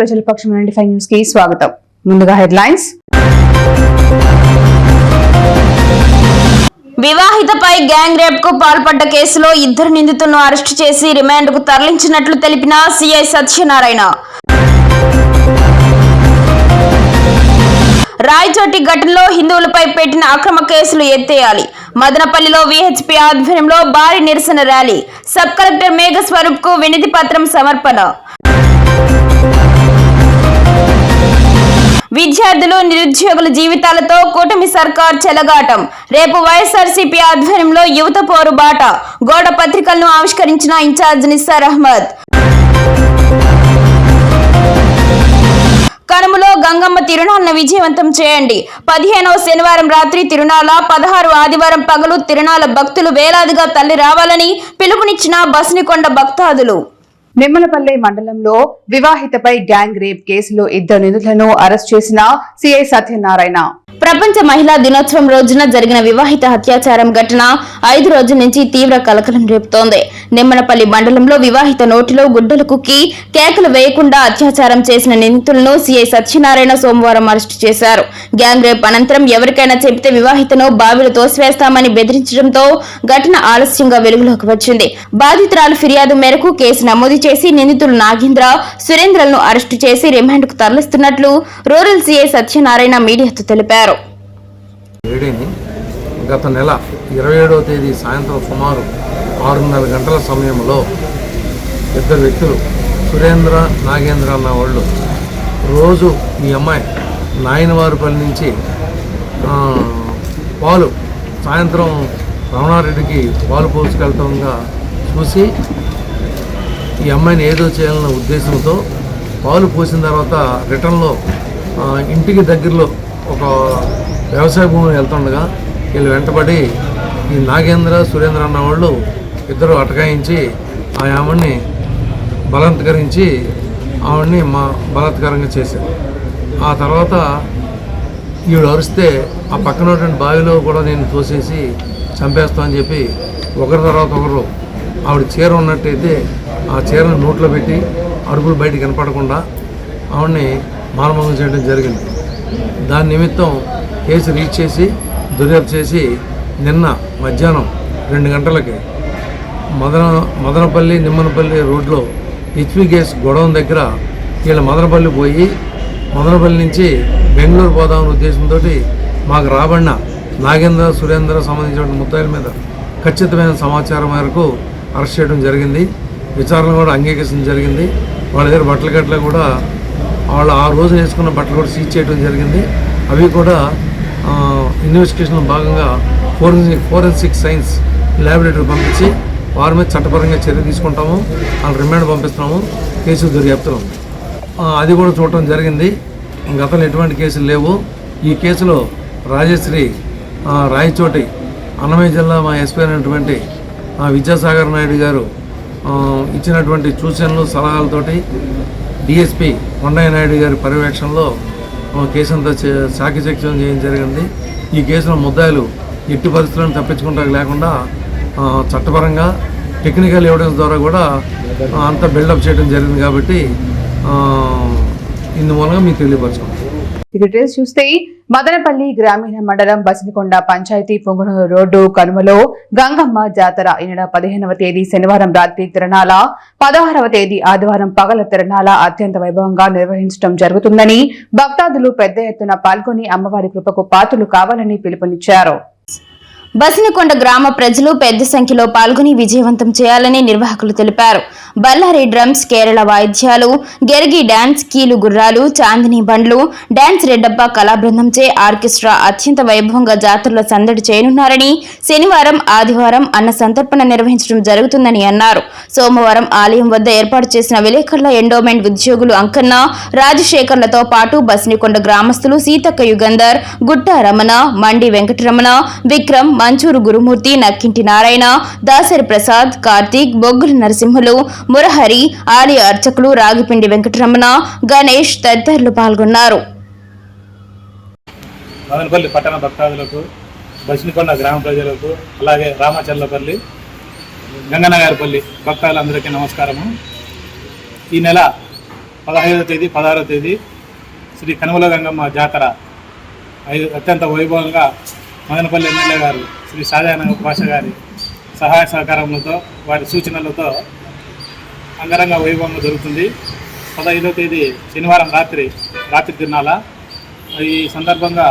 ప్రజల పక్షం నుండి ఫైవ్ న్యూస్కి స్వాగతం. ముందుగా హెడ్లైన్స్. వివాహితపై గ్యాంగ్ రేప్కు పాల్పడ్డ కేసులో ఇద్దరు నిందితులను అరెస్టు చేసి రిమాండ్కు తరలించినట్లు తెలిపిన సిఐ సత్యనారాయణ. రాయచోటి ఘటనలో హిందువులపై పెట్టిన అక్రమ కేసులు ఎత్తేయాలి. మదనపల్లిలో విహెచ్పి ఆధ్వర్యంలో భారీ నిరసన ర్యాలీ. సబ్ కలెక్టర్ మేఘస్వరూప్కు వినతి పత్రం సమర్పణ. విద్యార్థులు నిరుద్యోగుల జీవితాలతో కూటమి సర్కార్ చెలగాటం. రేపు వైఎస్ఆర్సీపీ ఆధ్వర్యంలో యువత పోరు బాట గోడ పత్రికలను ఆవిష్కరించిన ఇన్ఛార్జ్ నిస్సార్ అహ్మద్. కనుమలో గంగమ్మ తిరునాళ్ళను విజయవంతం చేయండి. పదిహేనవ శనివారం రాత్రి తిరునాళ పదహారు ఆదివారం పగలు తిరునాళ భక్తులు వేలాదిగా తల్లి రావాలని పిలుపునిచ్చిన బస్నికొండ భక్తాదులు. నిమ్మలపల్లి మండలంలో వివాహితపై గ్యాంగ్ రేప్ కేసులో ఇద్దరు నిందితులను అరెస్ట్ చేసిన సిఐ సత్యనారాయణ. ప్రపంచ మహిళా దినోత్సవం రోజున జరిగిన వివాహిత అత్యాచారం ఘటన ఐదు రోజుల నుంచి తీవ్ర కలకలం రేపుతోంది. నిమ్మనపల్లి మండలంలో వివాహిత నోటిలో గుడ్డలు కుక్కి కేకలు వేయకుండా అత్యాచారం చేసిన నిందితులను సీఐ సత్యనారాయణ సోమవారం అరెస్టు చేశారు. గ్యాంగ్ రేప్ అనంతరం ఎవరికైనా చెబితే వివాహితను బావిలో తోసివేస్తామని బెదిరించడంతో ఘటన ఆలస్యంగా వెలుగులోకి వచ్చింది. బాధితురాలు ఫిర్యాదు మేరకు కేసు నమోదు చేసి నిందితులు నాగేంద్ర సురేంద్రలను అరెస్టు చేసి రిమాండ్కు తరలిస్తున్నట్లు రూరల్ సీఐ సత్యనారాయణ మీడియాతో తెలిపారు. వేడిని గత నెల ఇరవై ఏడవ తేదీ సాయంత్రం సుమారు ఆరున్నర గంటల సమయంలో ఇద్దరు వ్యక్తులు సురేంద్ర నాగేంద్ర అన్న వాళ్ళు రోజు ఈ అమ్మాయి నాయనవారిపల్లి నుంచి పాలు సాయంత్రం రమణారెడ్డికి పాలు పోసుకెళ్తుండగా చూసి ఈ అమ్మాయిని ఏదో చేయాలన్న ఉద్దేశంతో పాలు పోసిన తర్వాత రిటర్న్లో ఇంటికి దగ్గరలో ఒక వ్యవసాయ భూమి వెళ్తుండగా వీళ్ళు వెంటబడి ఈ నాగేంద్ర సురేంద్ర అన్న వాళ్ళు ఇద్దరు అటకాయించి ఆ ఆమెని బలాత్కరించి ఆవిడ్ని మా బలాత్కారంగా చేశారు. ఆ తర్వాత ఈవిడ అరిస్తే ఆ పక్కన ఉన్నటువంటి బావిలో కూడా నేను తోసేసి చంపేస్తా అని చెప్పి ఒకరి తర్వాత ఒకరు ఆవిడ చీర ఉన్నట్టయితే ఆ చీరను నోట్లో పెట్టి అడుగులు బయటికి కనపడకుండా ఆవిడ్ని మానభంగం చేయడం జరిగింది. దాని నిమిత్తం కేసు రీచ్ చేసి దర్యాప్తు చేసి నిన్న మధ్యాహ్నం రెండు గంటలకి మదన మదనపల్లి నిమ్మనపల్లి రోడ్లో హెచ్పి గ్యాస్ గొడవం దగ్గర వీళ్ళ మదనపల్లి పోయి మదనపల్లి నుంచి బెంగళూరు పోదామనే ఉద్దేశంతో మాకు రాబడిన నాగేంద్ర సురేంద్ర సంబంధించిన ముద్దాయిల మీద ఖచ్చితమైన సమాచారం మేరకు అరెస్ట్ చేయడం జరిగింది. విచారణ కూడా అంగీకరించడం జరిగింది. వాళ్ళ దగ్గర బట్టల గట్ల కూడా వాళ్ళు ఆ రోజు వేసుకున్న బట్టలు కూడా సీజ్ చేయడం జరిగింది. అవి కూడా ఇన్వెస్టిగేషన్లో భాగంగా ఫోరెన్సిక్ ఫోరెన్సిక్ సైన్స్ ల్యాబొరేటరీ పంపించి వారి మీద చట్టపరంగా చర్య తీసుకుంటాము. వాళ్ళు రిమాండ్ పంపిస్తున్నాము. కేసు దర్యాప్తులో అది కూడా చూడటం జరిగింది. గతంలో ఎటువంటి కేసులు లేవు. ఈ కేసులో రాజశ్రీ రాయచోటి అన్నమయ్య జిల్లా మా ఎస్పీ అయినటువంటి విద్యాసాగర్ నాయుడు గారు ఇచ్చినటువంటి సూచనలు సలహాలతోటి డిఎస్పి కొండయ్య నాయుడు గారి పర్యవేక్షణలో కేసు అంతా సాక్షిచక్షణ చేయడం జరిగింది. ఈ కేసులో ముద్దాయిలు ఎట్టి పరిస్థితులను తప్పించుకుంటా లేకుండా చట్టపరంగా టెక్నికల్ ఎవిడెన్స్ ద్వారా కూడా అంతా బిల్డప్ చేయడం జరిగింది కాబట్టి ఇందు మూలంగా మీకు తెలియపరచుకుంటాం డీటెయిల్స్ చూస్తే మదనపల్లి గ్రామీణ మండలం బసినకొండ పంచాయతీ పొంగునూరు రోడ్డు కనుమలో గంగమ్మ జాతర ఈ నెల పదిహేనవ తేదీ శనివారం రాత్రి తిరణాల పదహారవ తేదీ ఆదివారం పగల తిరణాల అత్యంత వైభవంగా నిర్వహించడం జరుగుతుందని భక్తాదులు పెద్ద ఎత్తున పాల్గొని అమ్మవారి కృపకు పాత్రలు కావాలని పిలుపునిచ్చారు. బసినకొండ గ్రామ ప్రజలు పెద్ద సంఖ్యలో పాల్గొని విజయవంతం చేయాలని నిర్వాహకులు తెలిపారు. బల్లారి డ్రమ్స్ కేరళ వాయిద్యాలు గెరిగి డాన్స్ కీలు గుర్రాలు చాందిని బండ్లు డాన్స్ రెడ్డప్ప కళా బృందంచే ఆర్కెస్ట్రా అత్యంత వైభవంగా జాతరలో సందడి చేయనున్నారని శనివారం ఆదివారం అన్న సంతర్పణ నిర్వహించడం జరుగుతుందని అన్నారు. సోమవారం ఆలయం వద్ద ఏర్పాటు చేసిన విలేకరుల ఎండోమెంట్ ఉద్యోగులు అంకన్న రాజశేఖర్లతో పాటు బసినికొండ గ్రామస్తులు సీతక్క యుగంధర్ గుట్ట రమణ మండి వెంకటరమణ విక్రమ్ మంచూరు గురుమూర్తి నక్కింటి నారాయణ దాసరి ప్రసాద్ కార్తీక్ బొగ్గుల నరసింహులు మురహరి ఆలయ అర్చకులు రాగిపిండి వెంకటరమణ గణేష్ తదితరులు పాల్గొన్నారు. మదనపల్లి పట్టణ భక్తాదులకు బసినకొండ గ్రామ ప్రజలకు అలాగే రామచర్లపల్లి గంగనగారిపల్లి భక్తాదులందరికీ నమస్కారము. ఈ నెల పదహైదవ తేదీ పదహారవ తేదీ శ్రీ కనుమల గంగమ్మ జాతర ఐదు అత్యంత వైభవంగా మదనపల్లి ఎమ్మెల్యే గారు శ్రీ షాజహాన్ భాష గారి సహాయ సహకారములతో వారి సూచనలతో అంగరంగ వైభవంగా జరుగుతుంది. పదహైదవ తేదీ శనివారం రాత్రి రాత్రి తిన్నాల. ఈ సందర్భంగా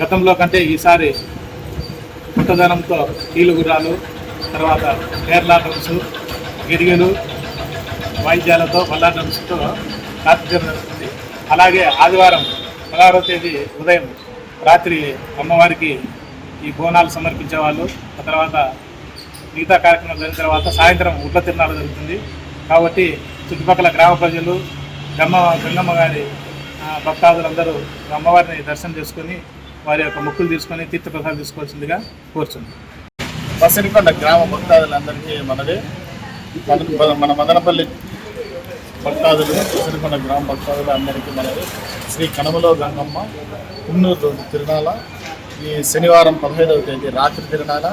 గతంలో కంటే ఈసారి కొత్తదనంతో కీలు గుర్రాలు తర్వాత కేరళ డ్రమ్స్ గిరిగలు వాయిద్యాలతో బల్లా డ్రమ్స్తో కార్తీకం జరుగుతుంది అలాగే ఆదివారం పదహారవ తేదీ ఉదయం రాత్రి అమ్మవారికి ఈ బోనాలు సమర్పించే వాళ్ళు ఆ తర్వాత మిగతా కార్యక్రమం జరిగిన తర్వాత సాయంత్రం ఉడ్ల తిరునాళ్ళు జరుగుతుంది. కాబట్టి చుట్టుపక్కల గ్రామ ప్రజలు గమ్మ గంగమ్మ గారి భక్తాదులందరూ అమ్మవారిని దర్శనం చేసుకొని వారి యొక్క మొక్కులు తీసుకొని తీర్థప్రసాదం తీసుకోవాల్సిందిగా కోరుచుంది బసరికొండ గ్రామ భక్తాదులందరికీ మనది మన మదనపల్లి భక్తాదులు బసరికొండ గ్రామ భక్తాదులు అందరికీ మనది శ్రీ కనమలో గంగమ్మ పున్నూరు తిరునాల ఈ శనివారం పదహైదవ తేదీ రాత్రి తిరునాల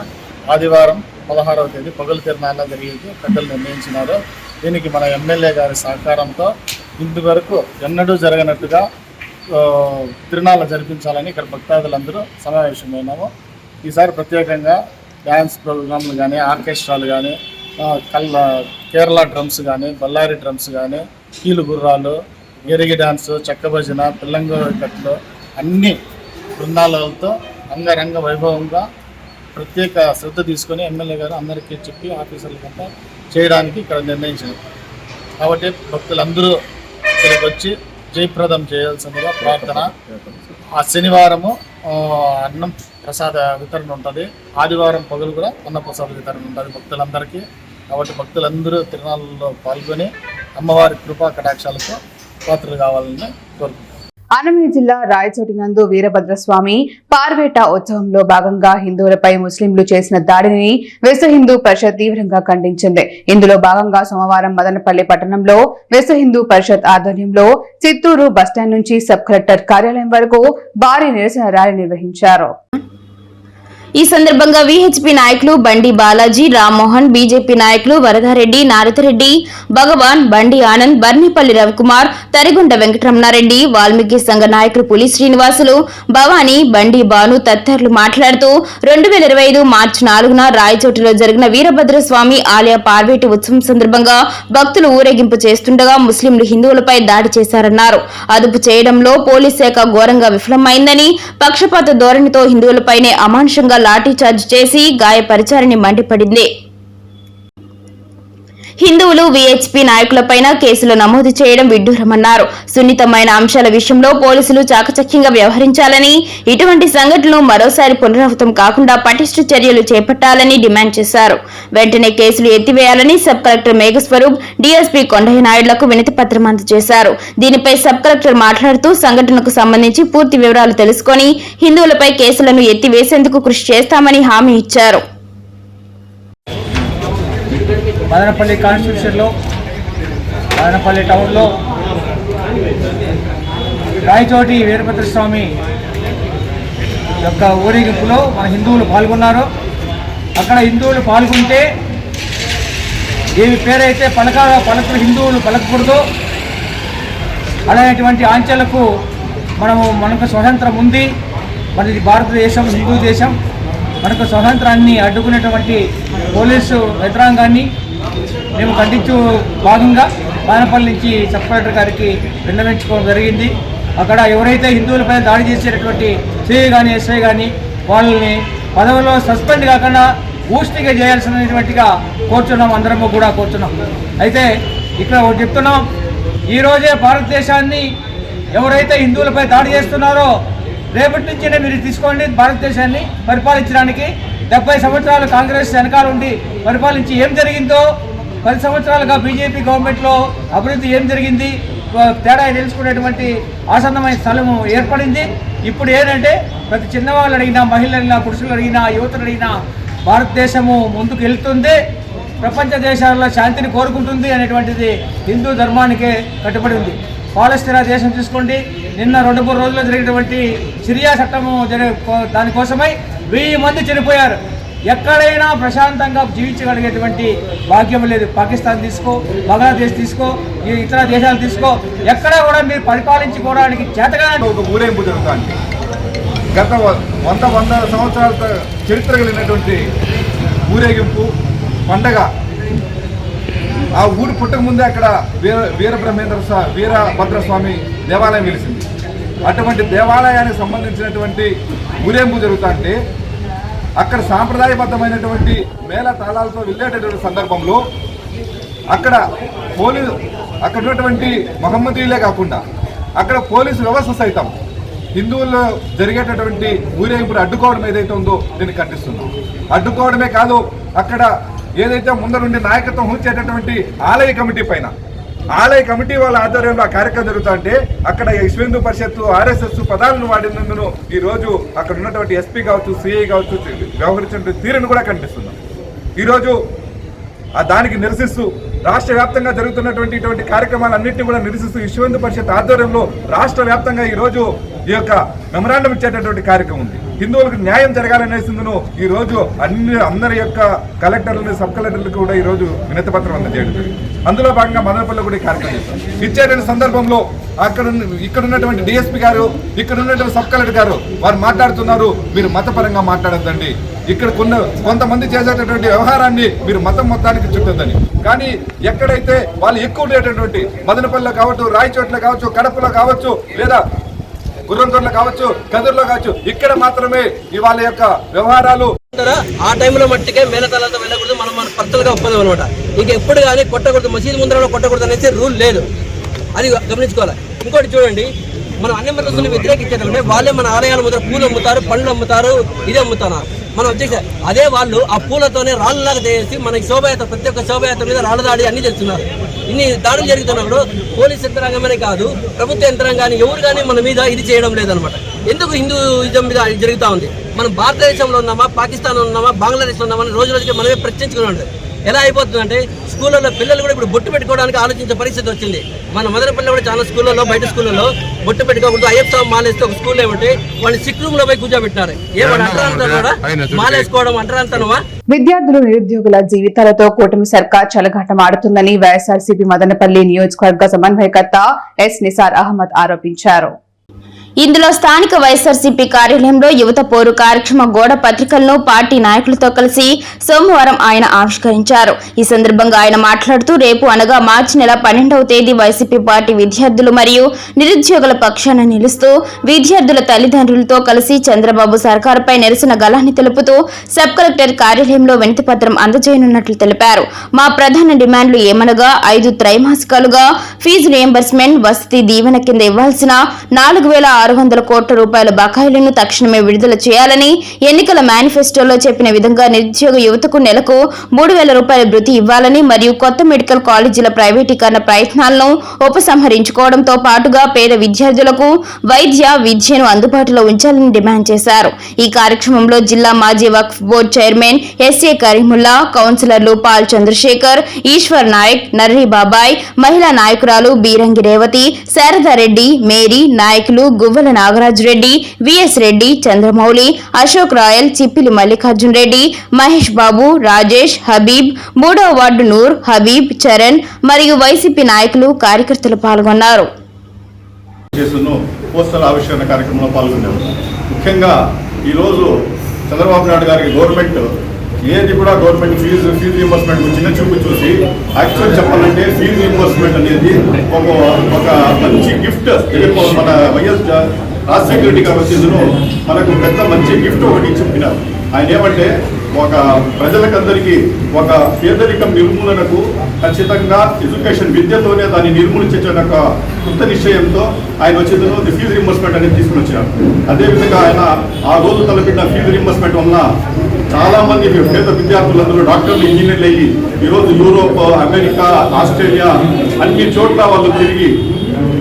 ఆదివారం పదహారవ తేదీ పగలు తిరునాల జరిగేది పెద్దలు నిర్ణయించినారు. దీనికి మన ఎమ్మెల్యే గారి సహకారంతో ఇంతవరకు ఎన్నడూ జరగనట్టుగా ఆ, జరిపించాలని ఇక్కడ భక్తాదులందరూ సమావేశమైనాము. ఈసారి ప్రత్యేకంగా డ్యాన్స్ ప్రోగ్రాంలు కానీ ఆర్కెస్ట్రాలు కానీ కల్ కేరళ డ్రమ్స్ కానీ బళ్ళారి డ్రమ్స్ కానీ కీలు గుర్రాలు ఎరిగి డాన్స్ చెక్క భజన పిల్లంగ కట్లు అన్ని బృందాలతో అంగరంగ వైభవంగా ప్రత్యేక శ్రద్ధ తీసుకొని ఎమ్మెల్యే గారు అందరికీ చెప్పి ఆఫీసర్లకంతా చేయడానికి ఇక్కడ నిర్ణయించారు. కాబట్టి భక్తులందరూ ఇక్కడికి వచ్చి జయప్రదం చేయాల్సిందిగా ప్రార్థన. ఆ శనివారము అన్నం ప్రసాద వితరణ ఉంటుంది. ఆదివారం పగలు కూడా అన్న ప్రసాద వితరణ ఉంటుంది భక్తులందరికీ. కాబట్టి భక్తులందరూ తిరునాళ్ళలో పాల్గొని అమ్మవారి కృపా కటాక్షాలతో పాత్రలు కావాలని కోరుకుంటున్నాను అన్నమయ్య జిల్లా రాయచోటి నందు వీరభద్రస్వామి పార్వేట ఉత్సవంలో భాగంగా హిందువులపై ముస్లింలు చేసిన దాడిని విశ్వ హిందూ పరిషత్ తీవ్రంగా ఖండించింది. ఇందులో భాగంగా సోమవారం మదనపల్లి పట్టణంలో విశ్వ హిందూ పరిషత్ ఆధ్వర్యంలో చిత్తూరు బస్టాండ్ నుంచి సబ్ కలెక్టర్ కార్యాలయం వరకు భారీ నిరసన ర్యాలీ నిర్వహించారు. ఈ సందర్భంగా విహెచ్పి నాయకులు బండి బాలాజీ రామ్మోహన్ బీజేపీ నాయకులు వరదారెడ్డి నారదరెడ్డి భగవాన్ బండి ఆనంద్ బర్నిపల్లి రవికుమార్ తరిగుండ వెంకటరమణారెడ్డి వాల్మీకి సంఘ నాయకులు పులి శ్రీనివాసులు భవానీ బండి బాను తదితరులు మాట్లాడుతూ రెండు వేల ఇరవై ఐదు మార్చి నాలుగున రాయచోటిలో జరిగిన వీరభద్రస్వామి ఆలయ పార్వేటి ఉత్సవం సందర్భంగా భక్తులు ఊరేగింపు చేస్తుండగా ముస్లింలు హిందువులపై దాడి చేశారన్నారు. అదుపు చేయడంలో పోలీస్ శాఖ ఘోరంగా విఫలమైందని పక్షపాత ధోరణితో హిందువులపైనే అమానుషంగా లాఠీ చార్జ్ చేసి గాయపరిచారని మండిపడింది. హిందువులు విహెచ్పి నాయకులపైన కేసులు నమోదు చేయడం విడ్డూరమన్నారు. సున్నితమైన అంశాల విషయంలో పోలీసులు చాకచక్యంగా వ్యవహరించాలని ఇటువంటి సంఘటనలు మరోసారి పునరావృతం కాకుండా పటిష్ట చర్యలు చేపట్టాలని డిమాండ్ చేశారు. వెంటనే కేసులు ఎత్తివేయాలని sub collector Meghaswaroop DSP Kondaiah నాయుడులకు వినతి పత్రం అందజేశారు. దీనిపై సబ్ కలెక్టర్ మాట్లాడుతూ సంఘటనకు సంబంధించి పూర్తి వివరాలు తెలుసుకొని హిందువులపై కేసులను ఎత్తివేసేందుకు కృషి చేస్తామని హామీ ఇచ్చారు. మదనపల్లి కాన్స్టిట్యూషన్లో మదనపల్లి టౌన్లో రాయచోటి వీరభద్ర స్వామి యొక్క ఊరేగింపులో మన హిందువులు పాల్గొన్నారు. అక్కడ హిందువులు పాల్గొంటే ఏమి పేరైతే పలక పలకలు హిందువులు పలకకూడదు. అలాంటివంటి ఆంక్షలకు మనము మనకు స్వతంత్రం ఉంది. మనది భారతదేశం హిందూ దేశం. మనకు స్వతంత్రాన్ని అడ్డుకునేటువంటి పోలీసు యంత్రాంగాన్ని మేము ఖండించు భాగంగా బానపల్లి నుంచి సబ్ కలెక్టర్ గారికి విన్నవించుకోవడం జరిగింది. అక్కడ ఎవరైతే హిందువులపై దాడి చేసేటటువంటి సిఐ కానీ ఎస్ఐ కానీ వాళ్ళని పదవుల్లో సస్పెండ్ కాకుండా పూర్తిగా చేయాల్సినటువంటిగా కోరుచున్నాం. అందరము కూడా కోరుచున్నాం. అయితే ఇక్కడ ఒకటి చెప్తున్నాం. ఈరోజే భారతదేశాన్ని ఎవరైతే హిందువులపై దాడి చేస్తున్నారో రేపటి నుంచినే మీరు తీసుకోండి. భారతదేశాన్ని పరిపాలించడానికి డెబ్బై సంవత్సరాలు కాంగ్రెస్ వెనకాల ఉండి పరిపాలించి ఏం జరిగిందో పది సంవత్సరాలుగా బీజేపీ గవర్నమెంట్లో అభివృద్ధి ఏం జరిగింది? తేడా తెలుసుకునేటువంటి ఆసన్నమైన స్థలము ఏర్పడింది. ఇప్పుడు ఏంటంటే ప్రతి చిన్నవాళ్ళు అడిగినా మహిళలు అడిగినా పురుషులు అడిగినా యువతలు అడిగినా భారతదేశము ముందుకు వెళ్తుంది. ప్రపంచ దేశాల్లో శాంతిని కోరుకుంటుంది అనేటువంటిది హిందూ ధర్మానికే కట్టుబడి ఉంది. పాలస్తీనా దేశం చూసుకోండి. నిన్న రెండు మూడు రోజుల్లో జరిగినటువంటి సిరియా చట్టము జరి దానికోసమై వెయ్యి మంది చనిపోయారు. ఎక్కడైనా ప్రశాంతంగా జీవించగలిగేటువంటి భాగ్యం లేదు. పాకిస్తాన్ తీసుకో బంగ్లాదేశ్ తీసుకో ఈ ఇతర దేశాలు తీసుకో. ఎక్కడ కూడా మీరు పరిపాలించుకోవడానికి చేతగా ఒక ఊరేంపు జరుగుతుంది గత వంద వంద సంవత్సరాల చరిత్ర కలిగినటువంటి ఊరేగింపు పండగ. ఆ ఊరు పుట్టక ముందే అక్కడ వీర వీరబ్రహ్మేంద్ర స్వా వీరభద్రస్వామి దేవాలయం వెలిసింది. అటువంటి దేవాలయానికి సంబంధించినటువంటి ఊరేంపు జరుగుతుంటే అక్కడ సాంప్రదాయబద్ధమైనటువంటి మేళ తాళాలతో వెళ్ళేటటువంటి సందర్భంలో అక్కడ పోలీసు అక్కడ ఉన్నటువంటి మహమ్మదీయులే కాకుండా అక్కడ పోలీసు వ్యవస్థ సైతం హిందువుల్లో జరిగేటటువంటి ఊరేగింపులు అడ్డుకోవడం ఏదైతే ఉందో దీన్ని ఖండిస్తున్నాం. అడ్డుకోవడమే కాదు అక్కడ ఏదైతే ముందరుండి నాయకత్వం ఉంచేటటువంటి ఆలయ కమిటీ పైన ఆలయ కమిటీ వాళ్ళ ఆధ్వర్యంలో ఆ కార్యక్రమం జరుగుతుంటే అక్కడ విశ్వేందు పరిషత్తు ఆర్ఎస్ఎస్ పదాలను వాడినందును ఈ రోజు అక్కడ ఉన్నటువంటి ఎస్పీ కావచ్చు సిఐ కావచ్చు వ్యవహరించిన తీరును కూడా కనిపిస్తున్నాం ఈరోజు ఆ దానికి నిరసిస్తూ రాష్ట్ర వ్యాప్తంగా జరుగుతున్నటువంటి ఇటువంటి కార్యక్రమాలన్నింటినీ కూడా నిరసిస్తూ విశ్వహిందు పరిషత్ ఆధ్వర్యంలో రాష్ట్ర వ్యాప్తంగా ఈరోజు ఈ యొక్క మెమరాండం ఇచ్చేటటువంటి కార్యక్రమం ఉంది. హిందువులకు న్యాయం జరగాలనేసిందును ఈ రోజు అన్ని అందరి యొక్క కలెక్టర్లు సబ్ కలెక్టర్లకు కూడా ఈ రోజు అందజేయడం అందులో భాగంగా మదనపల్లి కూడా ఈ కార్యక్రమం చేస్తాం ఇచ్చేటువంటి సందర్భంలో అక్కడ ఇక్కడ ఉన్నటువంటి డిఎస్పీ గారు ఇక్కడ ఉన్నటువంటి సబ్ కలెక్టర్ గారు వారు మాట్లాడుతున్నారు. మీరు మతపరంగా మాట్లాడద్దండి. ఇక్కడ కొన్న కొంతమంది చేసేటటువంటి వ్యవహారాన్ని మీరు మతం మొత్తానికి చుట్టొద్దని. కానీ ఎక్కడైతే వాళ్ళు ఎక్కువ ఉండేటటువంటి మదనపల్లిలో కావచ్చు రాయచోట్ల కావచ్చు కడపలో కావచ్చు లేదా గుర్రంతోట్లో కావచ్చు కదుర్లో కావచ్చు ఇక్కడ మాత్రమే ఇవాళ యొక్క వ్యవహారాలు. ఆ టైంలో మట్టికే మేనతలతో వెళ్ళకూడదు మనం మన పర్సనల్గా ఒప్పదం అనమాట. ఇంక ఎప్పుడు కానీ కొట్టకూడదు మసీదు ముందర కొట్టకూడదు అనేసి రూల్ లేదు. అది గమనించుకోవాలి. ఇంకోటి చూడండి మనం అన్ని మతస్థులు వ్యతిరేకించేటంటే వాళ్ళే మన ఆలయాల ముందర పూలు అమ్ముతారు పండ్లు అమ్ముతారు ఇది అమ్ముతున్నారు మనం వచ్చేసి అదే వాళ్ళు ఆ పూలతోనే రాళ్ళలాగా చేసి మనకి శోభయాత్ర ప్రతి ఒక్క శోభయాత్ర మీద రాళ్ళ దాడి అన్ని చేస్తున్నారు. ఇన్ని దాడులు జరుగుతున్నప్పుడు పోలీస్ యంత్రాంగమనే కాదు ప్రభుత్వ యంత్రాంగాన్ని ఎవరు కానీ మన మీద ఇది చేయడం లేదనమాట. ఎందుకు హిందూయిజం మీద జరుగుతూ ఉంది? మనం భారతదేశంలో ఉన్నామా పాకిస్తాన్ ఉన్నామా బంగ్లాదేశ్లో ఉన్నామా రోజు రోజుకి మనమే ప్రశ్నించుకున్నాం ఎలా అయిపోతుందంటే స్కూళ్ళలో పిల్లలు కూడా ఇప్పుడు బొట్టు పెట్టుకోవడానికి ఆలోచించే పరిస్థితి వచ్చింది. మన మదనపల్లి కూడా చాలా స్కూళ్ళలో బయట స్కూళ్ళలో బొట్టు పెట్టుకోకూడదు. అయ్యప్ప స్వామి మాలేస్తే ఒక స్కూల్ ఏమంటే వాళ్ళని సిక్ రూమ్లో పోయి కూర్చోబెట్టినారు. ఏమన్నా మాలేసుకోవడం అంటారంటానవా విద్యార్థులు నిరుద్యోగుల జీవితాలతో కూటమి సర్కార్ చలగాటం ఆడుతుందని వైఎస్ఆర్సీపీ మదనపల్లి నియోజకవర్గ సమన్వయకర్త ఎస్ నిసార్ అహ్మద్ ఆరోపించారు. ఇందులో స్థానిక వైఎస్ఆర్సీపీ కార్యాలయంలో యువత పోరు కార్యక్రమ గోడ పత్రికలను పార్టీ నాయకులతో కలిసి సోమవారం ఆయన ఆవిష్కరించారు. ఈ సందర్భంగా ఆయన మాట్లాడుతూ రేపు అనగా మార్చి నెల పన్నెండవ తేదీ వైసీపీ పార్టీ విద్యార్థులు మరియు నిరుద్యోగుల పక్షాన నిలుస్తూ విద్యార్థుల తల్లిదండ్రులతో కలిసి చంద్రబాబు సర్కారుపై నిరసన గలాన్ని తెలుపుతూ సబ్ కలెక్టర్ కార్యాలయంలో వినతి పత్రం అందజేయనున్నట్లు తెలిపారు. మా ప్రధాన డిమాండ్లు ఏమనగా ఐదు త్రైమాసికాలుగా ఫీజు రియంబర్స్మెంట్ వసతి దీవెన కింద ఇవ్వాల్సిన నాలుగు వేల ఆరు వందల కోట్ల రూపాయల బకాయిలను తక్షణమే విడుదల చేయాలని ఎన్నికల మేనిఫెస్టోలో చెప్పిన విధంగా నిరుద్యోగ యువతకు నెలకు మూడు వేల రూపాయల భృతి ఇవ్వాలని మరియు కొత్త మెడికల్ కాలేజీల ప్రైవేటీకరణ ప్రయత్నాలను ఉపసంహరించుకోవడంతో పాటుగా పేద విద్యార్థులకు వైద్య విద్యను అందుబాటులో ఉంచాలని డిమాండ్ చేశారు. ఈ కార్యక్రమంలో జిల్లా మాజీ Waqf board chairman SA Karimulla కౌన్సిలర్లు పాల్ చంద్రశేఖర్ ఈశ్వర్ నాయక్ నర్రి బాబాయ్ మహిళా నాయకురాలు బీరంగి రేవతి శారదారెడ్డి మేరీ నాయకులు గువ్వ నాగరాజు నాగరాజురెడ్డి విఎస్ రెడ్డి చంద్రమౌళి అశోక్ రాయల్ చిప్పిలి మల్లికార్జున్ రెడ్డి మహేష్ బాబు రాజేష్ హబీబ్ మూడవ వార్డు నూర్ హబీబ్ చరణ్ మరియు వైసీపీ నాయకులు కార్యకర్తలు పాల్గొన్నారు. పోస్టల్ ఆవిష్కరణ కార్యక్రమంలో పాల్గొన్నారు ముఖ్యంగా ఈరోజు చంద్రబాబు నాయుడు గారికి గవర్నమెంట్ ఏది కూడా గవర్నమెంట్ ఫీజు ఫీజు రీంబర్స్మెంట్ చిన్న చూపు చూసి యాక్చువల్ చెప్పాలంటే ఫీజు రీంబర్స్మెంట్ అనేది ఒక ఒక మంచి గిఫ్ట్ మన వైఎస్ రాజశేఖర రెడ్డి గారు మనకు పెద్ద మంచి గిఫ్ట్ ఒకటి చెప్పినారు. ఆయన ఏమంటే ఒక ప్రజలకందరికీ ఒక పేదరికం నిర్మూలనకు ఖచ్చితంగా ఎడ్యుకేషన్ విద్యతోనే దాన్ని నిర్మూలించే ఒక కృత నిశ్చయంతో ఆయన వచ్చేందుకు ది ఫీజు రింబర్స్మెంట్ అనేది తీసుకుని వచ్చారు అదేవిధంగా ఆయన ఆ రోజు తలపెట్టిన ఫీజు రింబర్స్మెంట్ వల్ల చాలా మంది పేద విద్యార్థులందరూ డాక్టర్లు ఇంజనీర్లు అయ్యి ఈరోజు యూరోప్ అమెరికా ఆస్ట్రేలియా అన్ని చోట్ల వాళ్ళు తిరిగి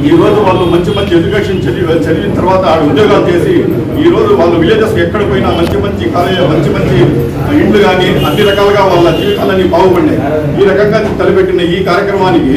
ఈ రోజు వాళ్ళు మంచి మంచి ఎడ్యుకేషన్ చదివి చదివిన తర్వాత ఆడ ఉద్యోగాలు చేసి ఈ రోజు వాళ్ళు విలేజెస్ ఎక్కడ పోయినా మంచి మంచి కాలేజ్ మంచి మంచి ఇండ్లు కానీ అన్ని రకాలుగా వాళ్ళ జీవితాలన్నీ బాగుపడినాయి. ఈ రకంగా తలపెట్టిన ఈ కార్యక్రమానికి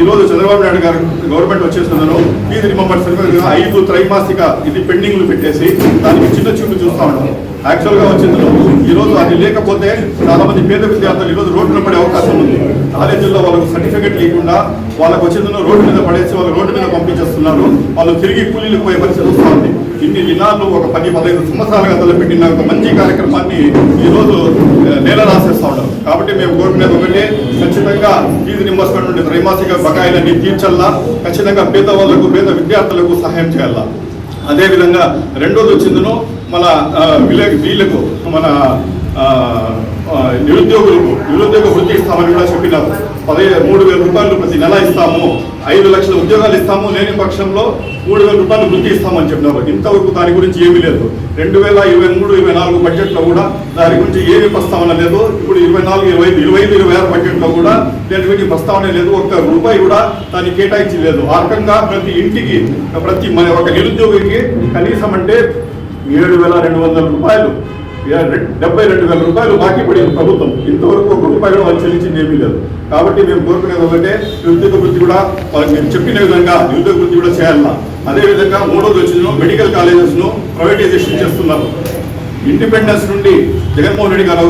ఈ రోజు చంద్రబాబు నాయుడు గారు గవర్నమెంట్ వచ్చేస్తున్నారు. ఫీజు రిమంబర్స్మెంట్ ఐదు త్రైమాసిక ఇది పెండింగ్లు పెట్టేసి దానికి చిన్న చూపు చూస్తా ఉన్నాం. యాక్చువల్గా వచ్చింది వచ్చిందో అది లేకపోతే చాలా మంది పేద విద్యార్థులు ఈ రోజు రోడ్డున పడే అవకాశం ఉంది. కాలేజీల్లో వాళ్ళకు సర్టిఫికేట్ లేకుండా వాళ్ళకు వచ్చిందో రోడ్డు మీద పడేసి వాళ్ళు రోడ్డు మీద పంపించేస్తున్నారు. వాళ్ళు తిరిగి కూలీలు పోయే పరిస్థితి వస్తుంది ఇన్ని దినాలు ఒక పది పదహైదు సంవత్సరాలుగా తలపెట్టిన ఒక మంచి కార్యక్రమాన్ని ఈరోజు నేల రాసేస్తా ఉన్నారు. కాబట్టి మేము కోరుకునేది ఒకటే ఖచ్చితంగా ఫీజు రింబర్స్మెంట్ నుండి త్రైమాసిక బకాయిలన్నీ తీర్చల్లా ఖచ్చితంగా పేదవాళ్ళకు పేద విద్యార్థులకు సహాయం చేయాలా అదేవిధంగా రెండోది వచ్చిందను మన ఆ, వీళ్ళకు మన నిరుద్యోగులకు నిరుద్యోగ వృత్తి ఇస్తామని కూడా చెప్పినారు. పదే మూడు వేల రూపాయలు ప్రతి నెల ఇస్తాము. ఐదు లక్షల ఉద్యోగాలు ఇస్తాము. లేని పక్షంలో మూడు వేల రూపాయలు వృత్తి ఇస్తామని చెప్పినారు. ఇంతవరకు దాని గురించి ఏమీ లేదు. రెండు వేల ఇరవై మూడు ఇరవై నాలుగు బడ్జెట్లో కూడా దాని గురించి ఏమీ ప్రస్తావన లేదు. ఇప్పుడు ఇరవై నాలుగు ఇరవై ఐదు ఇరవై ఐదు ఇరవై ఆరు బడ్జెట్లో కూడా దాని గురించి ప్రస్తావన లేదు. ఒక్క రూపాయి కూడా దాన్ని కేటాయించి లేదు ఆ రకంగా ప్రతి ఇంటికి ప్రతి మన ఒక నిరుద్యోగికి కనీసం అంటే ఏడు వేల రెండు వందల రూపాయలు. డెబ్బై రెండు వేల రూపాయలు బాకీ పడింది ప్రభుత్వం. ఇంతవరకు ఒక రూపాయలు వాళ్ళు చెల్లించింది ఏమీ లేదు. కాబట్టి మేము కోరుకునేది ఒకటే నిరుద్యోగ వృత్తి కూడా వాళ్ళకి మేము చెప్పిన విధంగా నిరుద్యోగ వృత్తి కూడా చేయాలన్నా అదేవిధంగా మూడోది వచ్చిన మెడికల్ కాలేజెస్ను ప్రైవేటైజేషన్ చేస్తున్నారు. ఇండిపెండెన్స్ నుండి జగన్మోహన్ రెడ్డి గారు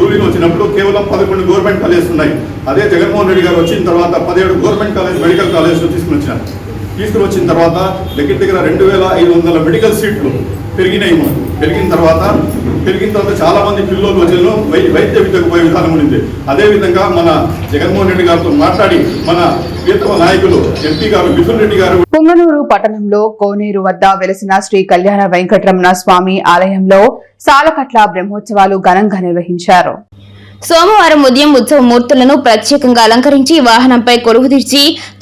రూలింగ్ వచ్చినప్పుడు కేవలం పదకొండు గవర్నమెంట్ కాలేజెస్ ఉన్నాయి. అదే జగన్మోహన్ రెడ్డి గారు వచ్చిన తర్వాత పదిహేడు గవర్నమెంట్ కాలేజ్ మెడికల్ కాలేజెస్ తీసుకుని వచ్చినారు. తీసుకుని వచ్చిన తర్వాత దగ్గర దగ్గర రెండు వేల ఐదు వందల మెడికల్ సీట్లు పెరిగినాయి మనకు పెరిగిన తర్వాత పెరిగిన తర్వాత చాలా మంది పిల్లలు వచ్చేను వై- వైద్య విద్యకు పోయే విధానం ఉండింది అదేవిధంగా మన జగన్మోహన్ రెడ్డి గారితో మాట్లాడి మన ప్రియతమ నాయకులు ఎంపీ గారు మిథున్ రెడ్డి గారు పుంగనూరు పట్టణంలో కోనేరు వద్ద వెలసిన శ్రీ కళ్యాణ వెంకటరమణ స్వామి ఆలయంలో సాలకట్ల బ్రహ్మోత్సవాలు ఘనంగా నిర్వహించారు. సోమవారం ఉదయం ఉత్సవ మూర్తులను ప్రత్యేకంగా అలంకరించి వాహనంపై కొలువు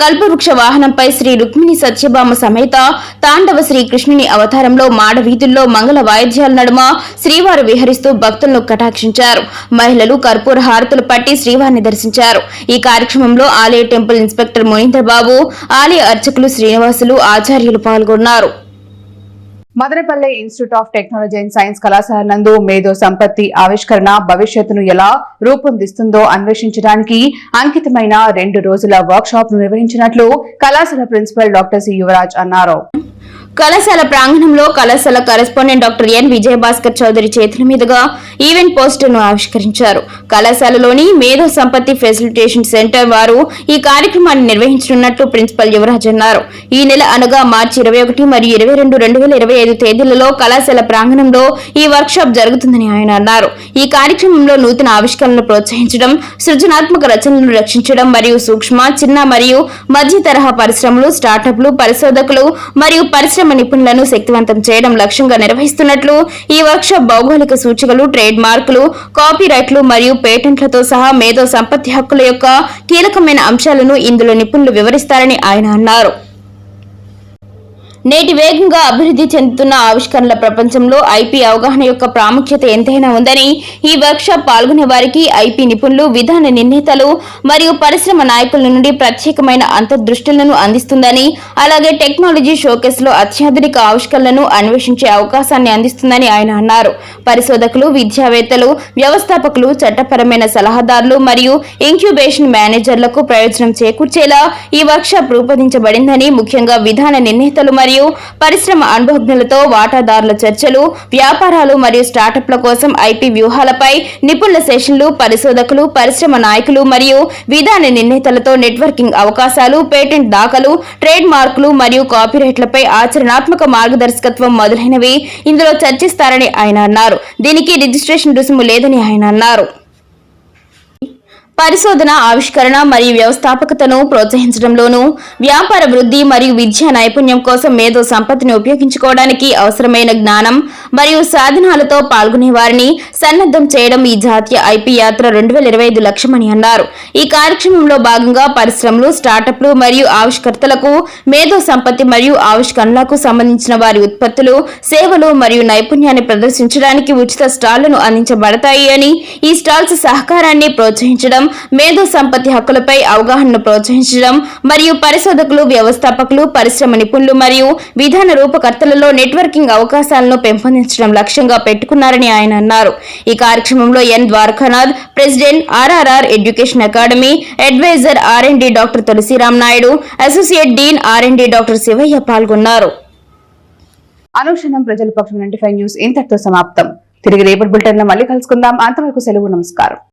కల్పవృక్ష వాహనంపై శ్రీ రుక్మిణి సత్యభామ సమేత తాండవ శ్రీకృష్ణుని అవతారంలో మాడ వీధుల్లో మంగళ వాయిద్యాల నడుమ శ్రీవారు విహరిస్తూ భక్తులను కటాక్షించారు. మహిళలు కర్పూర హారతులు పట్టి శ్రీవారిని దర్శించారు. ఈ కార్యక్రమంలో ఆలయ టెంపుల్ ఇన్స్పెక్టర్ మునీంద్ర ఆలయ అర్చకులు శ్రీనివాసులు ఆచార్యులు పాల్గొన్నారు. Madanapalle institute of technology and science కళాశాల నందు మేధో సంపత్తి ఆవిష్కరణ భవిష్యత్తును ఎలా రూపొందిస్తుందో అన్వేషించడానికి అంకితమైన రెండు రోజుల వర్క్ షాప్ను నిర్వహించినట్లు కళాశాల ప్రిన్సిపల్ డాక్టర్ సి యువరాజ్ అన్నారు. కళాశాల ప్రాంగణంలో కళాశాల correspondent doctor N Vijayabhaskar Chowdary చేతుల మీదుగా ఈవెంట్ పోస్టర్ను ఆవిష్కరించారు. కళాశాలలోని మేధో సంపత్తి ఫెసిలిటేషన్ సెంటర్ వారు ఈ కార్యక్రమాన్ని నిర్వహించనున్నట్లు ప్రిన్సిపల్ యువరాజ్ అన్నారు. ఈ నెల అనగా మార్చి ఇరవై ఒకటి మరియు ఇరవై రెండు రెండు వేల ఇరవై ఐదు తేదీలలో కళాశాల ప్రాంగణంలో ఈ వర్క్షాప్ జరుగుతుందని ఆయన అన్నారు. ఈ కార్యక్రమంలో నూతన ఆవిష్కరణలు ప్రోత్సహించడం సృజనాత్మక రచనలను రక్షించడం మరియు సూక్ష్మ చిన్న మరియు మధ్య తరహా పరిశ్రమలు స్టార్టప్లు పరిశోధకులు మరియు పరిశ్రమ నిపుణులను శక్తివంతం చేయడం లక్ష్యంగా నిర్వహిస్తున్నట్లు ఈ వర్క్షాప్ భౌగోళిక సూచికలు ట్రేడ్ మార్కులు కాపీరైట్లు మరియు పేటెంట్లతో సహా మేధో సంపత్తి హక్కుల యొక్క కీలకమైన అంశాలను ఇందులో నిపుణులు వివరిస్తారని ఆయన అన్నారు. నేటి వేగంగా అభివృద్ధి చెందుతున్న ఆవిష్కరణల ప్రపంచంలో ఐపీ అవగాహన యొక్క ప్రాముఖ్యత ఎంతైనా ఉందని ఈ వర్క్షాప్ పాల్గొనే వారికి ఐపీ నిపుణులు విధాన నిర్ణేతలు మరియు పరిశ్రమ నాయకుల నుండి ప్రత్యేకమైన అంతర్దృష్టులను అందిస్తుందని అలాగే టెక్నాలజీ షోకేస్లో అత్యాధునిక ఆవిష్కరణలను అన్వేషించే అవకాశాన్ని అందిస్తుందని ఆయన అన్నారు. పరిశోధకులు విద్యావేత్తలు వ్యవస్థాపకులు చట్టపరమైన సలహాదారులు మరియు ఇంక్యుబేషన్ మేనేజర్లకు ప్రయోజనం చేకూర్చేలా ఈ వర్క్షాప్ రూపొందించబడిందని ముఖ్యంగా విధాన నిర్ణేతలు మరియు పరిశ్రమ అనుభవజ్ఞులతో వాటాదారుల చర్చలు వ్యాపారాలు మరియు స్టార్టప్ల కోసం ఐపీ వ్యూహాలపై నిపుణుల సెషన్లు పరిశోధకులు పరిశ్రమ నాయకులు మరియు విధాన నిర్ణేతలతో నెట్వర్కింగ్ అవకాశాలు పేటెంట్ దాఖలు ట్రేడ్ మార్కులు మరియు కాపీరైట్లపై ఆచరణాత్మక మార్గదర్శకత్వం మొదలైనవి ఇందులో చర్చిస్తారని ఆయన అన్నారు. దీనికి రిజిస్ట్రేషన్ రుసుము లేదని ఆయన అన్నారు. పరిశోధన ఆవిష్కరణ మరియు వ్యవస్థాపకతను ప్రోత్సహించడంలోనూ వ్యాపార వృద్ధి మరియు విద్యా నైపుణ్యం కోసం మేధో సంపత్తిని ఉపయోగించుకోవడానికి అవసరమైన జ్ఞానం మరియు సాధనాలతో పాల్గొనే వారిని సన్నద్ధం చేయడం ఈ జాతీయ ఐపీ యాత్ర రెండు వేల ఇరవై ఐదు లక్ష్యమని అన్నారు. ఈ కార్యక్రమంలో భాగంగా పరిశ్రమలు స్టార్టప్లు మరియు ఆవిష్కర్తలకు మేధో సంపత్తి మరియు ఆవిష్కరణలకు సంబంధించిన వారి ఉత్పత్తులు సేవలు మరియు నైపుణ్యాన్ని ప్రదర్శించడానికి ఉచిత స్టాళ్ళను అందించబడతాయి అని ఈ స్టాల్స్ సహకారాన్ని ప్రోత్సహించడం మేధో సంపత్తి హక్కులపై అవగాహనను ప్రోత్సహించడం మరియు పరిశోధకులు వ్యవస్థాపకులు పరిశ్రమ నిపుణులు మరియు విధాన రూపకర్తలలో నెట్వర్కింగ్ అవకాశాలను పెంపొందించడం లక్ష్యంగా పెట్టుకున్నారని ఆయన అన్నారు. ఈ కార్యక్రమంలో N Dwarakanath president RRR education academy adviser RMD doctor Tulasiram Naidu associate dean RMD doctor Sivaiah పాల్గొన్నారు. అనుక్షణం ప్రజల పక్షం నైన్టీ ఫైవ్ న్యూస్ ఇంతటితో సమాప్తం. తిరిగి రేపటి బులెటిన్లో మళ్ళీ కలుసుకుందాం. అంతవరకు సెలవు నమస్కారం.